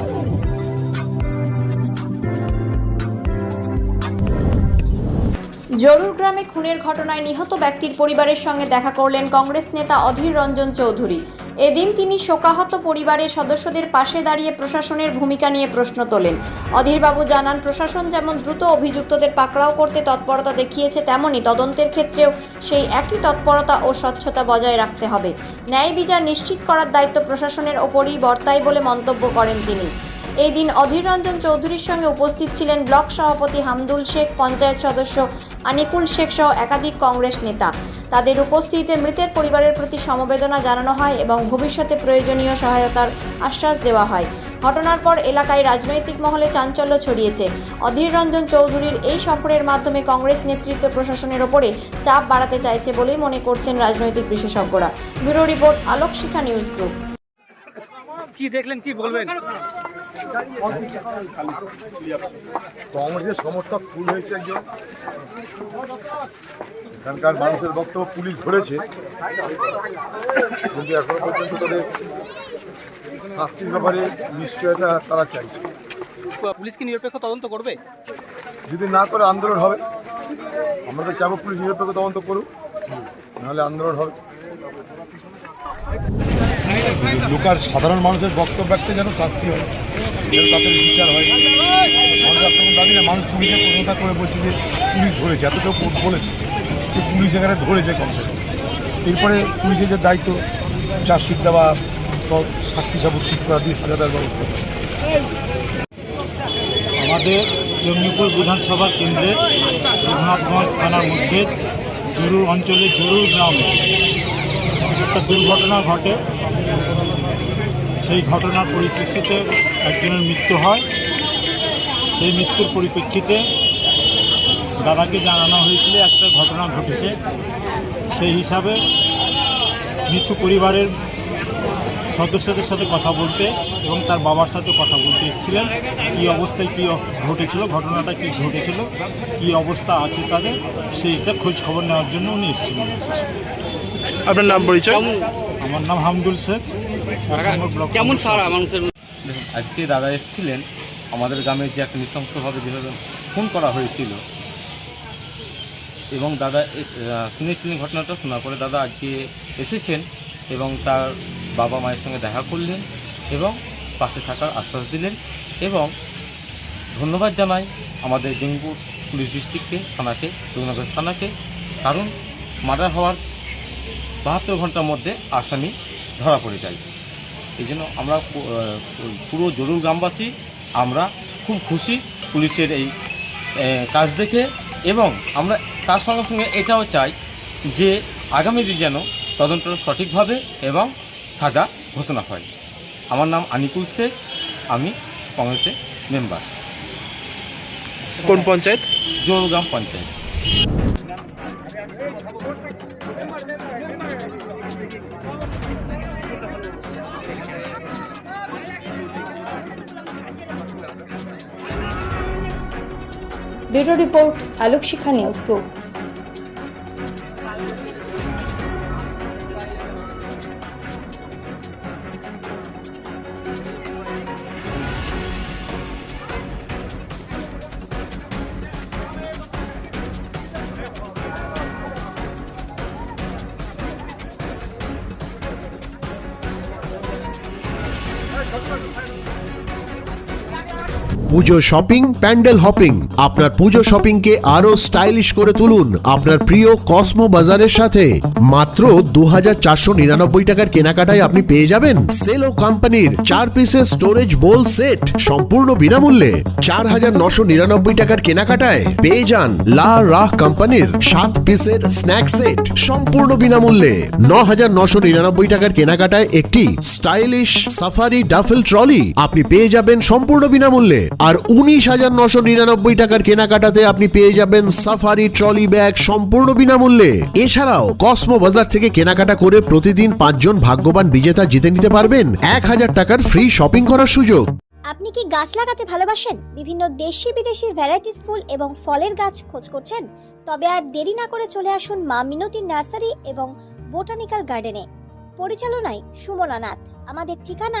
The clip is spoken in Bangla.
Woo! জরুর গ্রামে খুনের ঘটনায় নিহত ব্যক্তির পরিবারের সঙ্গে দেখা করলেন কংগ্রেস নেতা অধীর রঞ্জন চৌধুরী। এদিন তিনি শোকাহত পরিবারের সদস্যদের পাশে দাঁড়িয়ে প্রশাসনের ভূমিকা নিয়ে প্রশ্ন তোলেন। অধীরবাবু জানান, প্রশাসন যেমন দ্রুত অভিযুক্তদের পাকড়াও করতে তৎপরতা দেখিয়েছে তেমনই তদন্তের ক্ষেত্রেও সেই একই তৎপরতা ও স্বচ্ছতা বজায় রাখতে হবে। ন্যায় বিচার নিশ্চিত করার দায়িত্ব প্রশাসনের ওপরই বর্তায় বলে মন্তব্য করেন তিনি। এই দিন অধীর রঞ্জন চৌধুরীর সঙ্গে উপস্থিত ছিলেন ব্লক সভাপতি হামদুল শেখ, পঞ্চায়েত সদস্য আনিকুল শেখ সহ একাধিক কংগ্রেস নেতা। তাদের উপস্থিতিতে মৃতের পরিবারের প্রতি সমবেদনা জানানো হয় এবং ভবিষ্যতে প্রয়োজনীয় সহায়তার আশ্বাস দেওয়া হয়। ঘটনার পর এলাকায় রাজনৈতিক মহলে চাঞ্চল্য ছড়িয়েছে। অধীর রঞ্জন চৌধুরীর এই সফরের মাধ্যমে কংগ্রেস নেতৃত্ব প্রশাসনের ওপরে চাপ বাড়াতে চাইছে বলেই মনে করছেন রাজনৈতিক বিশেষজ্ঞরা। Bureau report Alok Shikha news group. কি দেখলেন, কি বলবেন? কংগ্রেসের সমর্থক ফুল হয়েছে একজন। এখানকার মানুষের বক্তব্য পুলিশ ধরেছে। কিন্তু এখনও পর্যন্ত তাদের শাস্তির ব্যাপারে নিশ্চয়তা তারা চাইছে। পুলিশ কি নিরপেক্ষ তদন্ত করবে? যদি না করে আন্দোলন হবে আমরা তো চাবো পুলিশ নিরপেক্ষ তদন্ত করুক। নাহলে আন্দোলন সাধারণ মানুষের বক্তব্য একটা যেন শাস্তি হয়। বিচার হয়। মানুষ মানুষ পুলিশের প্রশংসা করে বলছে যে পুলিশ ধরেছে। এতটাও কোর্ট বলেছে যে পুলিশ এখানে ধরেছে কমসে কম। এরপরে পুলিশের যে দায়িত্ব, চার্জশিট দেওয়া সাক্ষী সাবুক ঠিক করা, দিয়ে সাজা দেওয়ার ব্যবস্থা আমাদের জঙ্গিপুর বিধানসভা কেন্দ্রের রঘুনাথগঞ্জ থানার মধ্যে জরুর অঞ্চলে জরুর গ্রামে একটা দুর্ঘটনা ঘটে। সেই ঘটনার পরিপ্রেক্ষিতে একজনের মৃত্যু হয়। সেই মৃত্যুর পরিপ্রেক্ষিতে দাদাকে জানানো হয়েছিল একটা ঘটনা ঘটেছে। সেই হিসাবে মৃত্যু পরিবারের সদস্যদের সাথে কথা বলতে এবং তার বাবার সাথে কথা বলতে এসেছিলেন। কী অবস্থায় কী ঘটেছিল ঘটনাটা কী ঘটেছিল কী অবস্থা আছে তাদের সেইটা খোঁজ খবর নেওয়ার জন্য উনি এসেছিলেন। আপনার নাম পরিচয়? আমার নাম হামদুল শেখ। এক কেমন সারা মানুষের আজকে দাদা এসেছিলেন আমাদের গ্রামে যে একটা নৃশংসভাবে যেভাবে খুন করা হয়েছিল এবং দাদা এস- শুনেছিলেন ঘটনাটা শোনার পরে দাদা আজকে এসেছেন এবং তার বাবা মায়ের সঙ্গে দেখা করলেন এবং পাশে থাকার আশ্বাস দিলেন এবং ধন্যবাদ জানাই আমাদের জঙ্গিপুর পুলিশ ডিস্ট্রিক্টকে থানাকে রঘুনাথগঞ্জ থানাকে, কারণ মার্ডার হওয়ার বাহাত্তর ঘণ্টার মধ্যে আসামি ধরা পড়ে যায়। এই জন্য আমরা পুরো জরুর গ্রামবাসী, আমরা খুব খুশি পুলিশের এই কাজ দেখে এবং আমরা তার সঙ্গে সঙ্গে এটাও চাই যে আগামী দিন যেন তদন্ত সঠিকভাবে এবং সাজা ঘোষণা হয়। আমার নাম আনিকুল শেখ আমি কংগ্রেসের মেম্বার। কোন panchayat? Jarugram panchayat. Bureau report Alok Shikha news group Thank you. Puja shopping, pandal hopping. আপনার পুজো শপিংকে আরও স্টাইলিশ করে তুলুন আপনার প্রিয় কসমো বাজারের সাথে। মাত্র দু টাকার কেনাকাটায় আপনি পেয়ে যাবেন সেলো কোম্পানির চার পিসের স্টোরেজ বোল সেট সম্পূর্ণ বিনামূল্যে। চার হাজার নশো নিরানব্বই টাকার কেনাকাটায় পেয়ে যান লা রাহ কোম্পানির সাত পিসের স্ন্যাক সেট সম্পূর্ণ বিনামূল্যে। ন হাজার নশো নিরানব্বই টাকার কেনাকাটায় একটি স্টাইলিশ সাফারি ডাফেল ট্রলি আপনি পেয়ে যাবেন সম্পূর্ণ বিনামূল্যে। আর উনিশ হাজার নশো নিরানব্বই টাকার কেনাকাটাতে আপনি পেয়ে যাবেন সাফারি, ট্রলি ব্যাগ সম্পূর্ণ বিনামূল্যে। এছাড়াও কসমো বাজার থেকে কেনাকাটা করে প্রতিদিন পাঁচজন ভাগ্যবান বিজেতা জিতে নিতে পারবেন এক হাজার টাকার ফ্রি শপিং করার সুযোগ। আপনি কি গাছ লাগাতে ভালোবাসেন? বিভিন্ন দেশি বিদেশি ভ্যারাইটিস ফুল এবং ফলের গাছ খোঁজ করছেন? তবে আর দেরি না করে চলে আসুন মা মিনতি নার্সারি এবং বোটানিক্যাল গার্ডেনে। পরিচালনায় সুমনা নাথ। আমাদের ঠিকানা